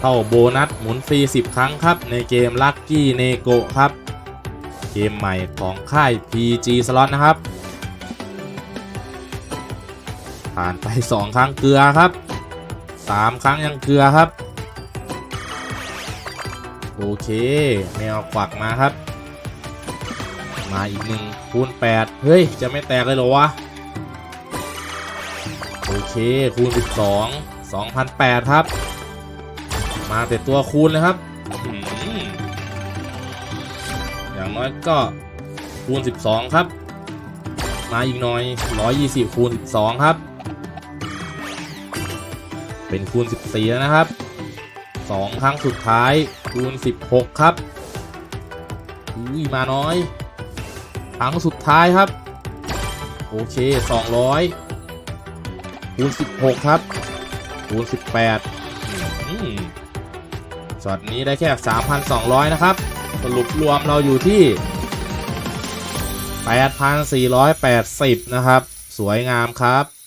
เข้าโบนัสหมุนฟรี 10 ครั้งครับ ในเกม Lucky n e g o ครับ เกมใหม่ของค่าย PG Slot นะครับ ผ่านไป 2 ครั้งเกลือครับ 3 ครั้งยังเกลือครับ โอเคแมวกวักมาครับ มาอีกหนึ่งคูณ 8 เฮ้ย จะไม่แตกเลยเหรอวะ โอเคคูณ 12 2,008 ครับ มาแต่ตัวคูณเลยครับอืมอย่างน้อยก็คูณ 12 ครับ มาอีกหน่อย 120 คูณ 12 ครับ เป็นคูณ 14 แล้วนะครับ 2 ครั้งสุดท้ายคูณ 16 ครับอุ้ยมาน้อย ครั้งสุดท้ายครับ โอเค 200 คูณ 16 ครับคูณ18อืม ช็อตนี้ได้แค่ 3,200 นะครับ สรุปรวมเราอยู่ที่ 8,480 นะครับ สวยงามครับ